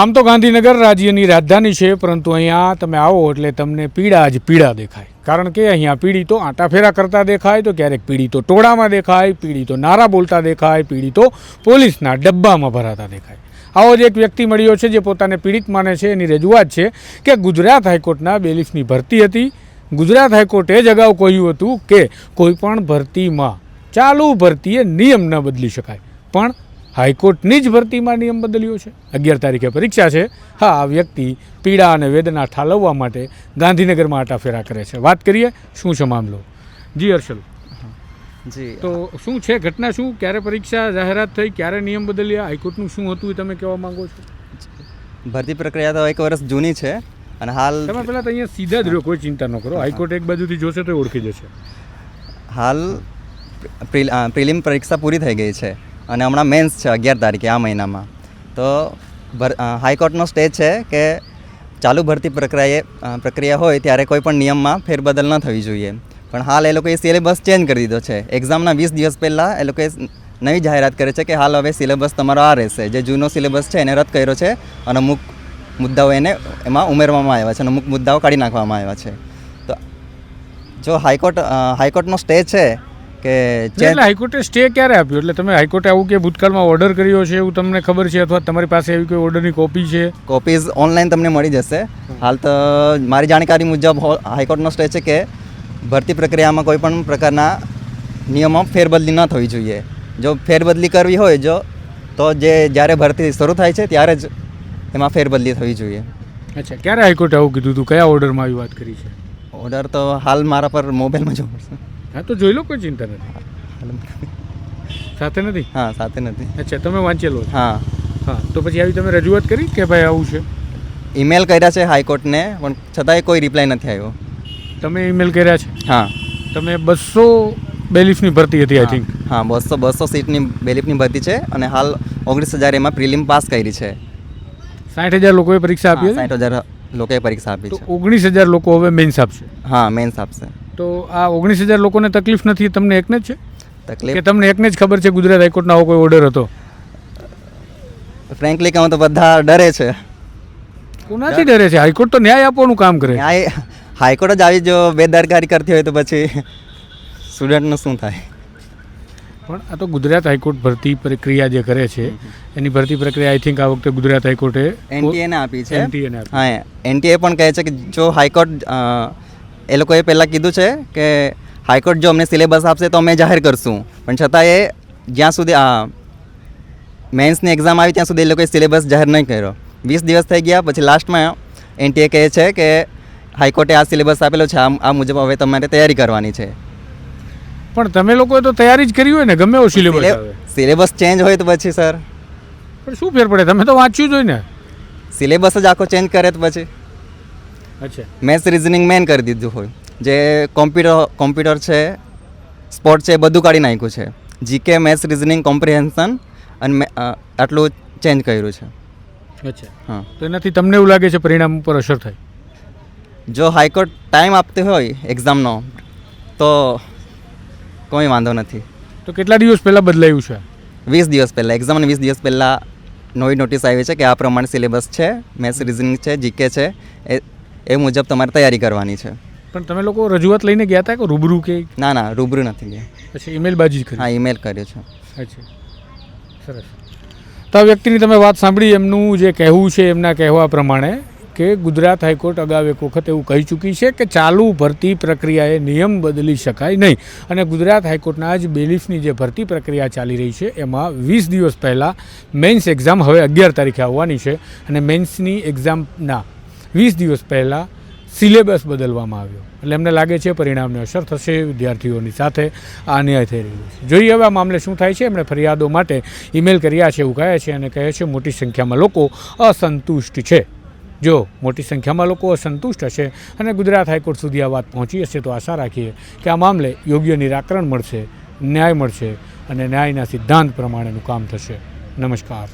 આમ તો ગાંધીનગર રાજ્યની રાજધાની છે, પરંતુ અહીંયા તમે આવો એટલે તમને પીડા જ પીડા દેખાય. કારણ કે અહીંયા પીડિતો આંટાફેરા કરતા દેખાય, તો ક્યારેક પીડિતો ટોળામાં દેખાય, પીડિતો નારા બોલતા દેખાય, પીડિતો પોલીસના ડબ્બામાં ભરાતા દેખાય. આવો જ એક વ્યક્તિ મળ્યો છે જે પોતાને પીડિત માને છે. એની રજૂઆત છે કે ગુજરાત હાઈકોર્ટના બેલીફની ભરતી હતી. ગુજરાત હાઈકોર્ટે જ અગાઉ કહ્યું હતું કે કોઈપણ ભરતીમાં ચાલુ ભરતીએ નિયમ ન બદલી શકાય. પણ હાઈકોર્ટની જ ભરતીમાં નિયમ બદલ્યો છે. અગિયાર તારીખે પરીક્ષા છે. હા આ વ્યક્તિ પીડા અને વેદના ઠાલવવા માટે ગાંધીનગરમાં આટાફેરા કરે છે. વાત કરીએ શું છે મામલો? જી હર્ષલ. જી. તો શું છે ઘટના શું? ક્યારે પરીક્ષા જાહેરાત થઈ? ક્યારે નિયમ બદલ્યા? હાઈકોર્ટનું શું હતું એ તમે કહેવા માંગો છો? ભરતી પ્રક્રિયા તો એક વર્ષ જૂની છે અને હાલ તમે પહેલાં તો અહીંયા સીધા જ રહ્યો કોઈ ચિંતા ન કરો. હાઈકોર્ટ એક બાજુથી જોશે તો ઓળખી જશે. હાલ પ્રિલિમ પરીક્ષા પૂરી થઈ ગઈ છે. અને હમણાં મેન્સ છે અગિયાર તારીખે, આ મહિનામાં. તો ભર હાઈકોર્ટનો સ્ટે છે કે ચાલુ ભરતી પ્રક્રિયાએ પ્રક્રિયા હોય ત્યારે કોઈ પણ નિયમમાં ફેરબદલ ન થવી જોઈએ. પણ હાલ એ લોકોએ સિલેબસ ચેન્જ કરી દીધો છે. એક્ઝામના વીસ દિવસ પહેલાં એ લોકોએ નવી જાહેરાત કરે છે કે હાલ હવે સિલેબસ તમારો આ રહેશે. જે જૂનો સિલેબસ છે એને રદ કર્યો છે અને અમુક મુદ્દાઓ એને એમાં ઉમેરવામાં આવ્યા છે અને અમુક મુદ્દાઓ કાઢી નાખવામાં આવ્યા છે. તો જો હાઈકોર્ટ હાઈકોર્ટનો સ્ટે છે કે એટલે હાઈકોર્ટે સ્ટે ક્યારે આપ્યો? એટલે તમે હાઈકોર્ટે આવું કે ભૂતકાળમાં ઓર્ડર કર્યો છે એવું તમને ખબર છે અથવા તમારી પાસે એવી કોઈ ઓર્ડરની કોપી છે? કોપીઝ ઓનલાઈન તમને મળી જશે. હાલ તો મારી જાણકારી મુજબ હાઈકોર્ટનો સ્ટે છે કે ભરતી પ્રક્રિયામાં કોઈ પણ પ્રકારના નિયમો ફેરબદલી ન થવી જોઈએ. જો ફેરબદલી કરવી હોય જો તો જે જ્યારે ભરતી શરૂ થાય છે ત્યારે જ એમાં ફેરબદલી થવી જોઈએ. અચ્છા ક્યારે હાઈકોર્ટે આવું કીધું હતું? કયા ઓર્ડરમાં આવી વાત કરી છે? ઓર્ડર તો હાલ મારા પર મોબાઈલમાં જોવા પડશે હા તો જોઈ લો કોઈ ચિંતા નથી. સાથે નથી? હા સાથે નથી. અચ્છા તમે વાંચેલો હા. હા તો પછી આવી તમે રજૂઆત કરી કે ભાઈ આવું છે? ઈમેલ કર્યા છે હાઈકોર્ટને પણ છતાંય કોઈ રિપ્લાય નથી આવ્યો. તમે ઈમેલ કર્યા છે? હા. તમે બસો બેલીફની ભરતી હતી આઈ થિંક હા બસો બસો સીટની બેલીફની ભરતી છે અને હાલ ઓગણીસ હજાર એમાં પ્રિલિમ પાસ કરી છે. સાઠ હજાર લોકોએ પરીક્ષા આપી સાઠ હજાર લોકોએ પરીક્ષા આપી છે. ઓગણીસ હજાર લોકો હવે મેન્સ આપશે? હા મેન્સ આપશે. તો આ ઓગણીસ હજાર લોકોને તકલીફ નથી તમને એકને જ છે? કે તકલીફ તમને એકને જ ખબર છે ગુજરાત હાઈકોર્ટનો આવો કોઈ ઓર્ડર હતો? ફ્રેન્કલી કહું તો બધા ડરે છે. કોનાથી ડરે છે? હાઈકોર્ટ તો ન્યાય આપવાનું કામ કરે ન્યાય હાઈકોર્ટ જ આવી જો બેદરકારી કરતી હોય તો પછી સ્ટુડન્ટનું શું થાય? પણ આ તો ગુજરાત હાઈકોર્ટ ભરતી પ્રક્રિયા જે કરે છે એની ભરતી પ્રક્રિયા આઈ થિંક આ વખતે ગુજરાત હાઈકોર્ટે એનટીએને આપી છે. એનટીએને હા એનટીએ પણ કહે છે કે જો હાઈકોર્ટ એ લોકોએ પહેલાં કીધું છે કે હાઈકોર્ટ જો અમને સિલેબસ આપશે તો અમે જાહેર કરશું. પણ છતાં એ જ્યાં સુધી આ મેન્સની એક્ઝામ આવી ત્યાં સુધી એ લોકોએ સિલેબસ જાહેર નહીં કર્યો. વીસ દિવસ થઈ ગયા પછી લાસ્ટમાં એનટીએ કહે છે કે હાઈકોર્ટે આ સિલેબસ આપેલો છે આ આ મુજબ હવે તમારે તૈયારી કરવાની છે. પણ તમે લોકોએ તો તૈયારી જ કરી હોય ને ગમે એવો સિલેબસ સિલેબસ ચેન્જ હોય તો પછી સર. પણ શું ફેર પડે? તમે તો વાંચ્યું જ હોય ને. સિલેબસ જ આખો ચેન્જ કરે તો પછી. મેથ્સ રિઝનિંગ મેન કરી દીધું હોય. જે કોમ્પ્યુટર કોમ્પ્યુટર છે સ્પોર્ટ છે એ બધું કાઢી નાખ્યું છે. જીકે મેથ્સ રિઝનિંગ કોમ્પ્રિહેન્શન અને આટલું ચેન્જ કર્યું છે. અચ્છા. હા. તો એનાથી તમને એવું લાગે છે પરિણામ ઉપર અસર થાય? જો હાઈકોર્ટ ટાઈમ આપતી હોય એક્ઝામનો તો કોઈ વાંધો નથી. તો કેટલા દિવસ પહેલાં બદલાયું છે? વીસ દિવસ પહેલાં એક્ઝામને વીસ દિવસ પહેલાં નવી નોટિસ આવી છે કે આ પ્રમાણે સિલેબસ છે મેથ્સ રિઝનિંગ છે જીકે છે એ એ મુજબ તમારે તૈયારી કરવાની છે. પણ તમે લોકો રજૂઆત લઈને ગયા હતા કે રૂબરૂ કે? ના ના રૂબરૂ નથી ગયા. પછી ઈમેલ બાજી જ કરી. હા ઈમેલ કર્યો છે. અચ્છા. સરસ. તો આ વ્યક્તિની તમે વાત સાંભળી એમનું જે કહેવું છે એમના કહેવા પ્રમાણે કે ગુજરાત હાઈકોર્ટ અગાઉ એક વખત એવું કહી ચૂકી છે કે ચાલુ ભરતી પ્રક્રિયાએ નિયમ બદલી શકાય નહીં. અને ગુજરાત હાઈકોર્ટના જ બેલીફની જે ભરતી પ્રક્રિયા ચાલી રહી છે એમાં વીસ દિવસ પહેલાં મેન્સ એક્ઝામ હવે અગિયાર તારીખે આવવાની છે. અને મેન્સની એક્ઝામના વીસ દિવસ પહેલાં સિલેબસ બદલવામાં આવ્યો. એટલે એમને લાગે છે પરિણામને અસર થશે વિદ્યાર્થીઓની સાથે આ અન્યાય થઈ રહ્યો છે. જોઈએ હવે આ મામલે શું થાય છે. એમણે ફરિયાદો માટે ઈમેલ કર્યા છે એવું કહે છે અને કહે છે મોટી સંખ્યામાં લોકો અસંતુષ્ટ છે. જો મોટી સંખ્યામાં લોકો અસંતુષ્ટ હશે અને ગુજરાત હાઈકોર્ટ સુધી આ વાત પહોંચી હશે, તો આશા રાખીએ કે આ મામલે યોગ્ય નિરાકરણ મળશે, ન્યાય મળશે અને ન્યાયના સિદ્ધાંત પ્રમાણેનું કામ થશે. નમસ્કાર.